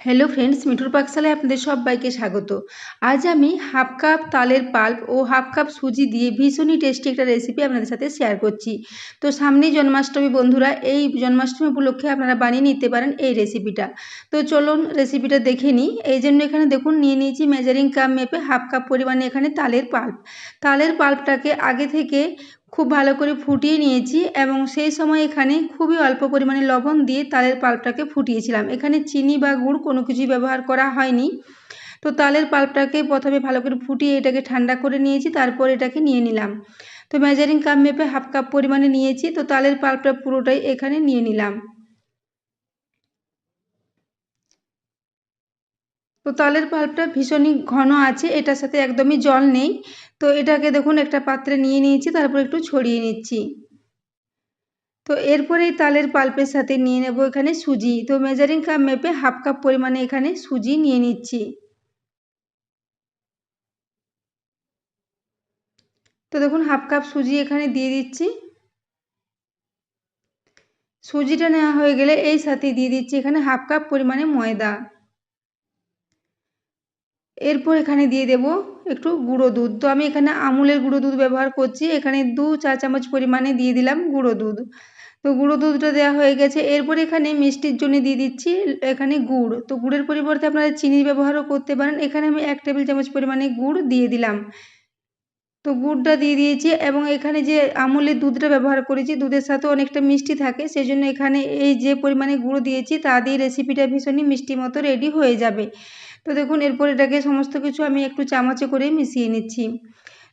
Hello friends মিঠুর পাকশালায় আপনাদের সবাইকে স্বাগত। আজ আমি হাফ কাপ তালের পাল্প ও হাফ কাপ সুজি দিয়ে ভীষণই টেস্টি একটা রেসিপি আপনাদের সাথে শেয়ার করছি। তো সামনেই জন্মাষ্টমী বন্ধুরা, এই জন্মাষ্টমী উপলক্ষে আপনারা বানিয়ে নিতে পারেন এই রেসিপিটা তো চলুন রেসিপিটা দেখে নিই। এই জন্য এখানে দেখুন, নিয়ে নিয়েছি মেজারিং কাপ মেপে হাফ কাপ পরিমাণে এখানে তালের পাল্প তালের পাল্পটাকে আগে থেকে খুব ভালো করে ফুটিয়ে নিয়েছি এবং সেই সময় এখানে খুবই অল্প পরিমাণে লবণ দিয়ে তালের পাল্পটাকে ফুটিয়েছিলাম। এখানে চিনি বা গুড় কোনো কিছুই ব্যবহার করা হয়নি। তো তালের পাল্পটাকে প্রথমে ভালো করে ফুটিয়ে এটাকে ঠান্ডা করে নিয়েছি, তারপর এটাকে নিয়ে নিলাম। তো মেজারিং কাপ মেপে হাফ কাপ পরিমাণে নিয়েছি, তো তালের পাল্পটা পুরোটাই এখানে নিয়ে নিলাম। তো তালের পাল্পটা ভীষণই ঘন আছে, এটার সাথে একদমই জল নেই। তো এটাকে দেখুন, একটা পাত্রে নিয়ে নিয়েছি, তারপর একটু ছড়িয়ে নিচ্ছি। তো এরপরেই তালের পাল্পের সাথে নিয়ে নেব এখানে সুজি। তো মেজারিং কাপ মেপে হাফ কাপ পরিমাণে এখানে সুজি নিয়ে নিচ্ছি। তো দেখুন হাফ কাপ সুজি এখানে দিয়ে দিচ্ছি। সুজিটা নেওয়া হয়ে গেলে এই সাথে দিয়ে দিচ্ছি এখানে হাফ কাপ পরিমাণে ময়দা। এরপর এখানে দিয়ে দেব একটু গুঁড়ো দুধ। তো আমি এখানে আমুলের গুঁড়ো দুধ ব্যবহার করছি। এখানে দু চা চামচ পরিমাণে দিয়ে দিলাম গুঁড়ো দুধ। তো গুঁড়ো দুধটা দেওয়া হয়ে গেছে। এরপর এখানে মিষ্টির জন্য দিয়ে দিচ্ছি এখানে গুড়। তো গুড়ের পরিবর্তে আপনারা চিনি ব্যবহারও করতে পারেন। এখানে আমি এক টেবিল চামচ পরিমাণে গুড় দিয়ে দিলাম। তো গুড়টা দিয়ে দিয়েছি এবং এখানে যে আমুলের দুধটা ব্যবহার করেছি, দুধের সাথে অনেকটা মিষ্টি থাকে। সেই জন্য এখানে এই যে পরিমাণে গুঁড়ো দিয়েছি, তা দিয়ে রেসিপিটা ভীষণই মিষ্টি মতো রেডি হয়ে যাবে। তো দেখুন, এরপর এটাকে সমস্ত কিছু আমি একটু চামচে করে মিশিয়ে নিচ্ছি।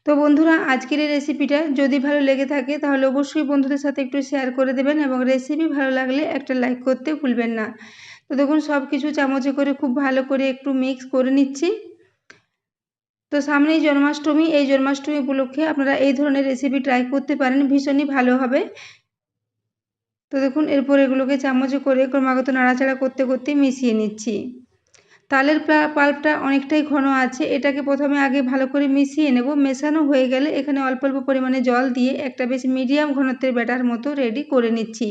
তো বন্ধুরা, আজকের এই রেসিপিটা যদি ভালো লেগে থাকে, তাহলে অবশ্যই বন্ধুদের সাথে একটু শেয়ার করে দেবেন এবং রেসিপি ভালো লাগলে একটা লাইক করতে ভুলবেন না। তো দেখুন সব কিছু চামচে করে খুব ভালো করে একটু মিক্স করে নিচ্ছি। তো সামনেই জন্মাষ্টমী, এই জন্মাষ্টমী উপলক্ষে আপনারা এই ধরনের রেসিপি ট্রাই করতে পারেন, ভীষণই ভালো হবে। তো দেখুন, এরপর এগুলোকে চামচে করে ক্রমাগত নাড়াচাড়া করতে করতে মিশিয়ে নিচ্ছি। তালের পাল্পটা অনেকটাই ঘন আছে। এটাকে প্রথমে আগে ভালো করে মিশিয়ে নেব। মেশানো হয়ে গেলে এখানে অল্প অল্প পরিমাণে জল দিয়ে একটা বেশ মিডিয়াম ঘনত্বের ব্যাটার মতো রেডি করে নিচ্ছি।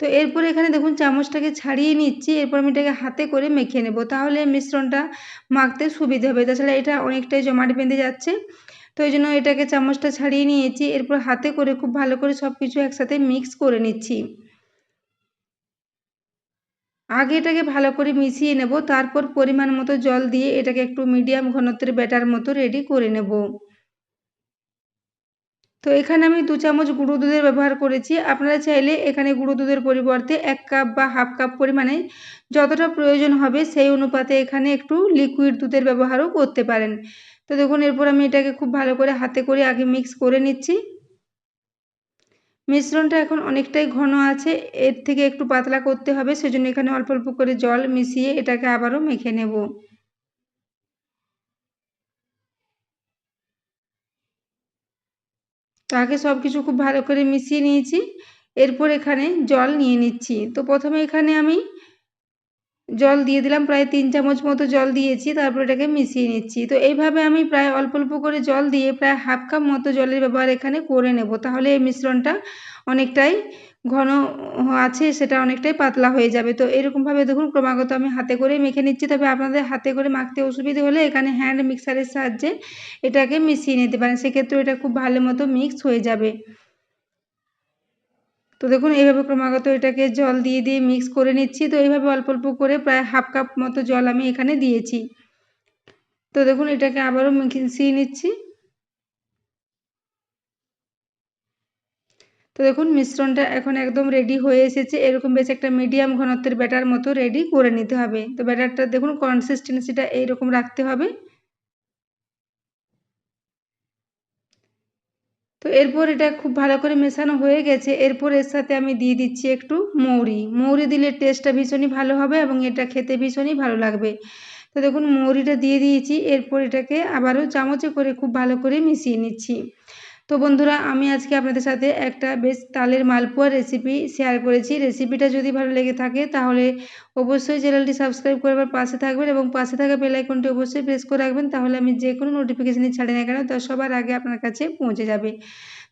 তো এরপর এখানে দেখুন চামচটাকে ছাড়িয়ে নিচ্ছি। এরপর আমি এটাকে হাতে করে মেখে নেব। তাহলে মিশ্রণটা মাখতে সুবিধে হবে। তাছাড়া এটা অনেকটাই জমাট বেঁধে যাচ্ছে। তো এই জন্য এটাকে চামচটা ছাড়িয়ে নিয়েছি। এরপর হাতে করে খুব ভালো করে সব কিছু একসাথে মিক্স করে নিচ্ছি। আগে এটাকে ভালো করে মিশিয়ে নেব, তারপর পরিমাণ মতো জল দিয়ে এটাকে একটু মিডিয়াম ঘনত্বের ব্যাটার মতো রেডি করে নেব। তো এখানে আমি দু চামচ গুঁড়ো দুধের ব্যবহার করেছি। আপনারা চাইলে এখানে গুঁড়ো দুধের পরিবর্তে এক কাপ বা হাফ কাপ পরিমাণে যতটা প্রয়োজন হবে সেই অনুপাতে এখানে একটু লিকুইড দুধের ব্যবহারও করতে পারেন। তো দেখুন, এরপর আমি এটাকে খুব ভালো করে হাতে করে আগে মিক্স করে নিচ্ছি। মিশ্রণটা এখন অনেকটাই ঘন আছে, এর থেকে একটু পাতলা করতে হবে, সেজন্য এখানে অল্প অল্প করে জল মিশিয়ে এটাকে আবারও মেখে নেব। তাকে সব কিছু খুব ভালো করে মিশিয়ে নিয়েছি, এরপর এখানে জল নিয়ে নিচ্ছি। তো প্রথমে এখানে আমি জল দিয়ে দিলাম, প্রায় তিন চামচ মতো জল দিয়েছি, তারপর এটাকে মিশিয়ে নিচ্ছি। তো এইভাবে আমি প্রায় অল্প অল্প করে জল দিয়ে প্রায় হাফ কাপ মতো জলের ব্যবহার এখানে করে নেব। তাহলে এই মিশ্রণটা অনেকটাই ঘন আছে, সেটা অনেকটাই পাতলা হয়ে যাবে। তো এরকমভাবে দেখুন, ক্রমাগত আমি হাতে করে মেখে নিচ্ছি। তবে আপনাদের হাতে করে মাখতে অসুবিধে হলে এখানে হ্যান্ড মিক্সারের সাহায্যে এটাকে মিশিয়ে নিতে পারেন। সেক্ষেত্রে এটা খুব ভালো মতো মিক্স হয়ে যাবে। তো দেখুন, এইভাবে ক্রমাগত এটাকে জল দিয়ে দিয়ে মিক্স করে নিচ্ছি। তো এইভাবে অল্প অল্প করে প্রায় হাফ কাপ মতো জল আমি এখানে দিয়েছি। তো দেখুন, এটাকে আবারও মিশিয়ে নিচ্ছি। তো দেখুন, মিশ্রণটা এখন একদম রেডি হয়ে এসেছে। এরকম বেশ একটা মিডিয়াম ঘনত্বের ব্যাটার মতো রেডি করে নিতে হবে। তো ব্যাটারটা দেখুন কনসিস্টেন্সিটা এইরকম রাখতে হবে। তো এরপর এটা খুব ভালো করে মেশানো হয়ে গেছে। এরপর এর সাথে আমি দিয়ে দিচ্ছি একটু মৌরি। মৌরি দিলে টেস্টটা ভীষণই ভালো হবে এবং এটা খেতে ভীষণই ভালো লাগবে। তো দেখুন, মৌরিটা দিয়ে দিয়েছি। এরপর এটাকে আবারও চামচে করে খুব ভালো করে মিশিয়ে নিচ্ছি। তো বন্ধুরা, আমি আজকে আপনাদের সাথে একটা বেশ তালের মালপোয়া রেসিপি শেয়ার করেছি। রেসিপিটা যদি ভালো লেগে থাকে, তাহলে অবশ্যই চ্যানেলটি সাবস্ক্রাইব করবার পাশে থাকবেন এবং পাশে থাকা বেলাইকনটি অবশ্যই প্রেস করে রাখবেন, তাহলে আমি যে কোনো নোটিফিকেশানই ছাড়ি না কেন, তা সবার আগে আপনার কাছে পৌঁছে যাবে।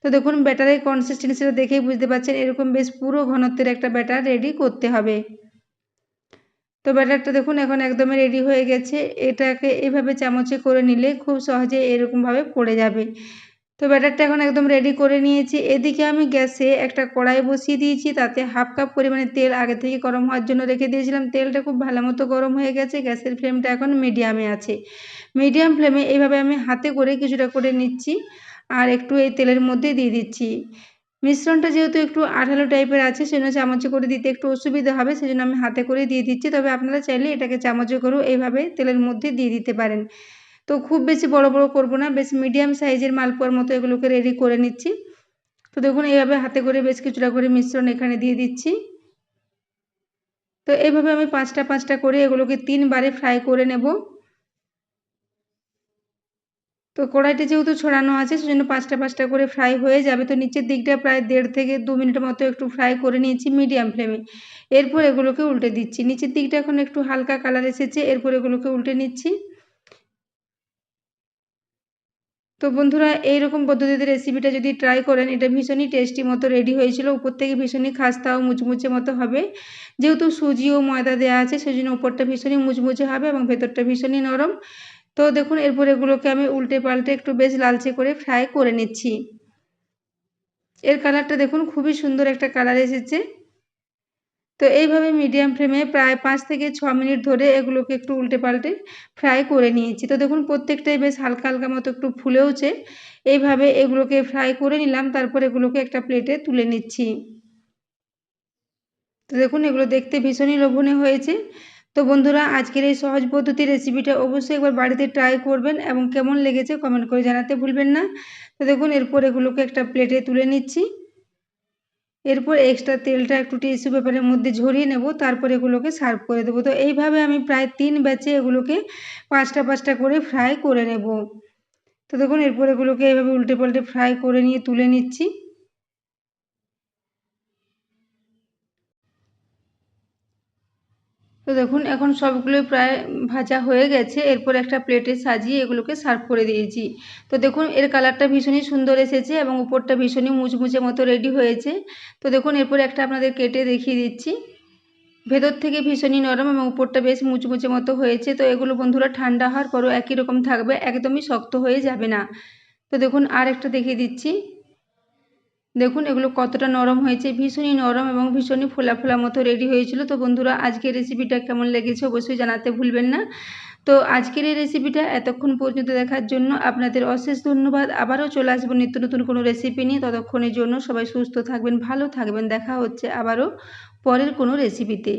তো দেখুন ব্যাটারের কনসিস্টেন্সিটা দেখেই বুঝতে পারছেন, এরকম বেশ পুরো ঘনত্বের একটা ব্যাটার রেডি করতে হবে। তো ব্যাটারটা দেখুন, এখন একদমই রেডি হয়ে গেছে। এটাকে এভাবে চামচে করে নিলে খুব সহজে এরকমভাবে পড়ে যাবে। তো ব্যাটারটা এখন একদম রেডি করে নিয়েছি। এদিকে আমি গ্যাসে একটা কড়াই বসিয়ে দিয়েছি, তাতে হাফ কাপ পরিমাণে তেল আগে থেকে গরম হওয়ার জন্য রেখে দিয়েছিলাম। তেলটা খুব ভালো মতো গরম হয়ে গেছে, গ্যাসের ফ্লেমটা এখন মিডিয়ামে আছে। মিডিয়াম ফ্লেমে এইভাবে আমি হাতে করে কিছুটা করে নিচ্ছি আর একটু এই তেলের মধ্যে দিয়ে দিচ্ছি। মিশ্রণটা যেহেতু একটু আঠালো টাইপের আছে, সেজন্য চামচে করে দিতে একটু অসুবিধা হবে, সেজন্য আমি হাতে করে দিয়ে দিচ্ছি। তবে আপনারা চাইলে এটাকে চামচে করেও এইভাবে তেলের মধ্যে দিয়ে দিতে পারেন। তো খুব বেশি বড় বড় করব না, বেশ মিডিয়াম সাইজের মালপোয়ার মতো এগুলোকে রেডি করে নিচ্ছি। তো দেখুন, এইভাবে হাতে করে বেশ কিছুটা করে মিশ্রণ এখানে দিয়ে দিচ্ছি। তো এইভাবে আমি পাঁচটা পাঁচটা করে এগুলোকে তিনবারে ফ্রাই করে নেব। তো কড়াইতে যেহেতু ছড়ানো আছে, সেজন্য পাঁচটা পাঁচটা করে ফ্রাই হয়ে যাবে। তো নিচের দিকটা প্রায় দেড় থেকে দু মিনিটের মতো একটু ফ্রাই করে নিয়েছি মিডিয়াম ফ্লেমে এরপর এগুলোকে উল্টে দিচ্ছি। নিচের দিকটা এখন একটু হালকা কালার এসেছে, এরপর এগুলোকে উল্টে নিচ্ছি। তো বন্ধুরা, এইরকম পদ্ধতিতে রেসিপিটা যদি ট্রাই করেন, এটা ভীষণই টেস্টি মতো রেডি হয়েছিল। উপর থেকে ভীষণই খাস্তা ও মুচমুচে মতো হবে। যেহেতু সুজি ও ময়দা দেওয়া আছে সেই জন্য উপরটা ভীষণই মুচমুচে হবে এবং ভেতরটা ভীষণই নরম। তো দেখুন, এরপর এগুলোকে আমি উল্টে পাল্টে একটু বেশ লালচে করে ফ্রাই করে নিচ্ছি। এর কালারটা দেখুন, খুবই সুন্দর একটা কালার এসেছে। তো এইভাবে মিডিয়াম ফ্লেমে প্রায় পাঁচ থেকে ছ মিনিট ধরে এগুলোকে একটু উল্টে পাল্টে ফ্রাই করে নিয়েছি। তো দেখুন, প্রত্যেকটাই বেশ হালকা হালকা মতো একটু ফুলেওছে। এইভাবে এগুলোকে ফ্রাই করে নিলাম, তারপর এগুলোকে একটা প্লেটে তুলে নিচ্ছি। তো দেখুন, এগুলো দেখতে ভীষণই লোভনীয় হয়েছে। তো বন্ধুরা, আজকের এই সহজ পদ্ধতির রেসিপিটা অবশ্যই একবার বাড়িতে ট্রাই করবেন এবং কেমন লেগেছে কমেন্ট করে জানাতে ভুলবেন না। তো দেখুন, এরপর এগুলোকে একটা প্লেটে তুলে নিচ্ছি। এরপর এক্সট্রা তেলটা একটু টিস্যু পেপারের মধ্যে ঝরিয়ে নেব, তারপর এগুলোকে সার্ভ করে দেবো। তো এইভাবে আমি প্রায় তিন ব্যাচে এগুলোকে পাঁচটা পাঁচটা করে ফ্রাই করে নেব। তো দেখুন, এরপর এগুলোকে এভাবে উল্টে পাল্টে ফ্রাই করে নিয়ে তুলে নিচ্ছি। দেখুন, এখন সবগুলোই প্রায় ভাজা হয়ে গেছে। এরপর একটা প্লেটে সাজিয়ে এগুলোকে সার্ভ করে দিয়েছি। তো দেখুন, এর কালারটা ভীষণই সুন্দর এসেছে এবং উপরটা ভীষণই মুচমুচে মতো রেডি হয়েছে। তো দেখুন, এরপর একটা আপনাদের কেটে দেখিয়ে দিচ্ছি। ভেতর থেকে ভীষণই নরম এবং উপরটা বেশ মুচমুচে মতো হয়েছে। তো এগুলো বন্ধুরা ঠান্ডা হওয়ার পরও একই রকম থাকবে, একদমই শক্ত হয়ে যাবে না। তো দেখুন আর একটা দেখিয়ে দিচ্ছি। দেখুন, এগুলো কতটা নরম হয়েছে, ভীষণই নরম এবং ভীষণই ফোলা ফোলা মতো রেডি হয়েছিল। তো বন্ধুরা আজকে রেসিপিটা কেমন লেগেছে অবশ্যই জানাতে ভুলবেন না। তো আজকের এই রেসিপিটা এতক্ষণ পর্যন্ত দেখার জন্য আপনাদের অশেষ ধন্যবাদ। আবারও চলে আসব নিত্য নতুন কোনো রেসিপি নিয়ে। ততক্ষণের জন্য সবাই সুস্থ থাকবেন, ভালো থাকবেন। দেখা হচ্ছে আবারও পরের কোনো রেসিপিতে